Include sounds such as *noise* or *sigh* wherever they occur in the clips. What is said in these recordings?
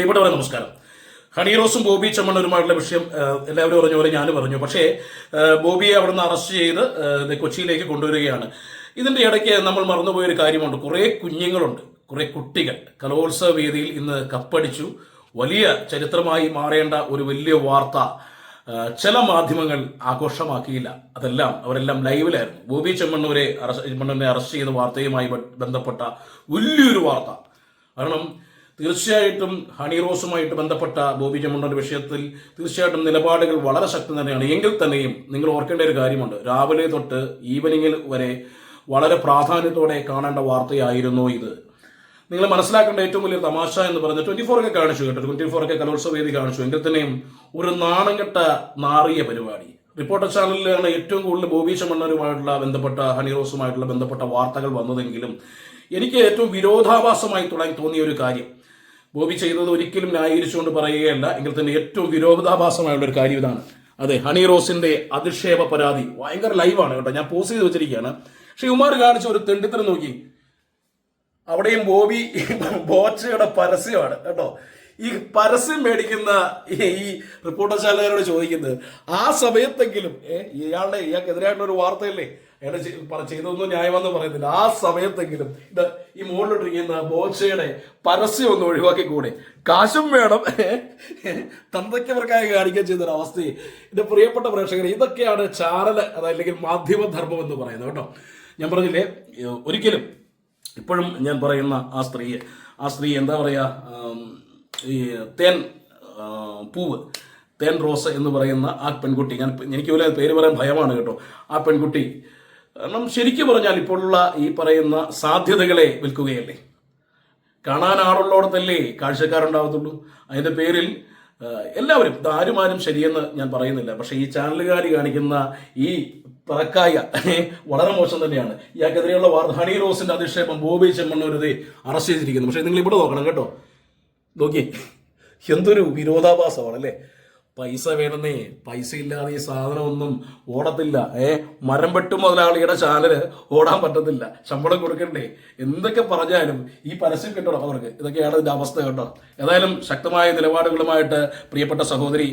പ്രിയപ്പെട്ടവരെ നമസ്കാരം. ഹണി റോസും ബോബി ചമ്മണ്ണരുമായിട്ടുള്ള വിഷയം എല്ലാവരും പറഞ്ഞ പോലെ ഞാൻ പറഞ്ഞു പക്ഷേ ബോബിയെ അവിടെ നിന്ന് അറസ്റ്റ് ചെയ്ത് കൊച്ചിയിലേക്ക് കൊണ്ടുവരികയാണ്. ഇതിന്റെ ഇടയ്ക്ക് നമ്മൾ മറന്നുപോയൊരു കാര്യമുണ്ട്. കുറേ കുഞ്ഞുങ്ങളുണ്ട് കുറേ കുട്ടികൾ. കലോത്സവ വേദിയിൽ ഇന്ന് കപ്പടിച്ചു. വലിയ ചരിത്രമായി മാറേണ്ട ഒരു വലിയ വാർത്ത ചില മാധ്യമങ്ങൾ ആഘോഷമാക്കിയില്ല. അതെല്ലാം അവരെല്ലാം ലൈവിലായിരുന്നു. ബോബി ചെമ്മണ്ണൂരെ അറസ്റ്റ് ചെമ്മണ്ണൂരിനെ അറസ്റ്റ് ചെയ്ത വാർത്തയുമായി ബന്ധപ്പെട്ട വലിയൊരു വാർത്ത. കാരണം തീർച്ചയായിട്ടും ഹണി റോസുമായിട്ട് ബന്ധപ്പെട്ട ബോബി ജമുണ്ടന്റെ വിഷയത്തിൽ തീർച്ചയായിട്ടും നിലപാടുകൾ വളരെ ശക്തം തന്നെയാണ്. എങ്കിൽ തന്നെയും നിങ്ങൾ ഓർക്കേണ്ട ഒരു കാര്യമുണ്ട്. രാവിലെ തൊട്ട് ഈവനിങ്ങിൽ വരെ വളരെ പ്രാധാന്യത്തോടെ കാണേണ്ട വാർത്തയായിരുന്നു ഇത്. നിങ്ങൾ മനസ്സിലാക്കേണ്ട ഏറ്റവും വലിയ തമാശ എന്ന് പറഞ്ഞ ട്വന്റി ഫോർ ഒക്കെ കാണിച്ചു കേട്ടോ. ട്വന്റി ഫോർ ഒക്കെ കലോത്സവ വേദി കാണിച്ചു. എങ്കിൽ തന്നെയും ഒരു നാണംകെട്ട നാറിയ പരിപാടി. റിപ്പോർട്ടർ ചാനലിലാണ് ഏറ്റവും കൂടുതൽ ബോബി ചമണ്ണരുമായിട്ടുള്ള ബന്ധപ്പെട്ട ഹണി റോസുമായിട്ടുള്ള ബന്ധപ്പെട്ട വാർത്തകൾ വന്നതെങ്കിലും എനിക്ക് ഏറ്റവും വിരോധാഭാസമായി തുടങ്ങി തോന്നിയ ഒരു കാര്യം. ബോബി ചെയ്തത് ഒരിക്കലും ന്യായീകരിച്ചുകൊണ്ട് പറയുകയല്ല. എങ്കിൽ തന്നെ ഏറ്റവും വിരോധാഭാസമായുള്ള ഒരു കാര്യം ഇതാണ്. അതെ ഹണി റോസിന്റെ അധിക്ഷേപ പരാതി ഭയങ്കര ലൈവാണ് കേട്ടോ. ഞാൻ പോസ്റ്റ് ചെയ്ത് വെച്ചിരിക്കുകയാണ്. പക്ഷെ ഉമാർ കാണിച്ച ഒരു തെണ്ടിത്തരം നോക്കി. അവിടെയും ബോബി *laughs* ബോച്ചയുടെ പരസ്യമാണ് കേട്ടോ. ഈ പരസ്യം മേടിക്കുന്ന ഈ റിപ്പോർട്ടർ ചാനലുകാരോട് ചോദിക്കുന്നത് ആ സമയത്തെങ്കിലും ഇയാളുടെ ഇയാൾക്കെതിരായിട്ടുള്ള ഒരു വാർത്തയല്ലേ? അയാൾ ചെയ്തതൊന്നും ന്യായമെന്ന് പറയുന്നില്ല. ആ സമയത്തെങ്കിലും ഇത് ഈ മുകളിലിട്ടിരിക്കുന്ന ബോച്ചയുടെ പരസ്യം ഒന്ന് ഒഴിവാക്കി കൂടെ കാശും വേണം. തന്തയ്ക്കവർക്കായി കാണിക്കാൻ ചെയ്തൊരു അവസ്ഥയെ എന്റെ പ്രിയപ്പെട്ട പ്രേക്ഷകർ ഇതൊക്കെയാണ് ചാനൽ അതല്ലെങ്കിൽ മാധ്യമധർമ്മം എന്ന് പറയുന്നത് കേട്ടോ. ഞാൻ പറഞ്ഞില്ലേ ഒരിക്കലും ഇപ്പോഴും ഞാൻ പറയുന്ന ആ സ്ത്രീയെ ആ സ്ത്രീ എന്താ പറയുക ഈ തേൻ പൂവ് തേൻ റോസ് എന്ന് പറയുന്ന ആ പെൺകുട്ടി. ഞാൻ എനിക്ക് പോലെ പേര് പറയാൻ ഭയമാണ് കേട്ടോ. ആ പെൺകുട്ടി കാരണം ശരിക്കും പറഞ്ഞാൽ ഇപ്പോഴുള്ള ഈ പറയുന്ന സാധ്യതകളെ വിൽക്കുകയല്ലേ? കാണാൻ ആളുള്ളോടത്തല്ലേ കാഴ്ചക്കാരുണ്ടാവത്തുള്ളൂ? അതിന്റെ പേരിൽ എല്ലാവരും ആരും ആരും ശരിയെന്ന് ഞാൻ പറയുന്നില്ല. പക്ഷേ ഈ ചാനലുകാർ കാണിക്കുന്ന ഈ പറക്കായ വളരെ മോശം തന്നെയാണ്. ഇയാൾക്കെതിരെയുള്ള ഹണി റോസിന്റെ അധിക്ഷേപം ബോബി ചെമ്മണ്ണൂരതെ അറസ്റ്റ് ചെയ്തിരിക്കുന്നു. പക്ഷേ നിങ്ങൾ ഇവിടെ നോക്കണം കേട്ടോ. നോക്കി എന്തൊരു വിരോധാഭാസമാണ് അല്ലേ? പൈസ വേണമെന്നേ പൈസ ഇല്ലാതെ ഈ സാധനമൊന്നും ഓടത്തില്ല ഏ? മരം വെട്ടും മുതലാളിയുടെ ചാനൽ ഓടാൻ പറ്റത്തില്ല ശമ്പളം കൊടുക്കണ്ടേ? എന്തൊക്കെ പറഞ്ഞാലും ഈ പരസ്യം കിട്ടണം അവർക്ക് ഇതൊക്കെയാണ് ഇതിന്റെ അവസ്ഥ കേട്ടോ. ഏതായാലും ശക്തമായ നിലപാടുകളുമായിട്ട് പ്രിയപ്പെട്ട സഹോദരി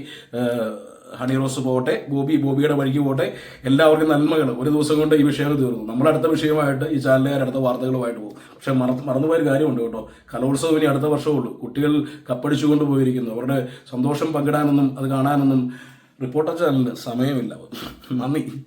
ഹണി റോസ് പോകട്ടെ ബോബി ബോബിയുടെ വഴിക്ക് പോകട്ടെ എല്ലാവർക്കും നന്മകൾ ഒരു ദിവസം കൊണ്ട് ഈ വിഷയങ്ങൾ തീർന്നു. നമ്മുടെ അടുത്ത വിഷയമായിട്ട് ഈ ചാനലുകാർ അടുത്ത വാർത്തകളുമായിട്ട് പോകും. പക്ഷെ മറന്നു മറന്നുപോയൊരു കാര്യമുണ്ട് കേട്ടോ. കലോത്സവം ഇനി അടുത്ത വർഷമുള്ളൂ കുട്ടികൾ കപ്പടിച്ചുകൊണ്ട് പോയിരിക്കുന്നു. അവരുടെ സന്തോഷം പങ്കിടാനൊന്നും അത് കാണാനൊന്നും റിപ്പോർട്ടർ ചാനലിന് സമയമില്ല. നന്ദി.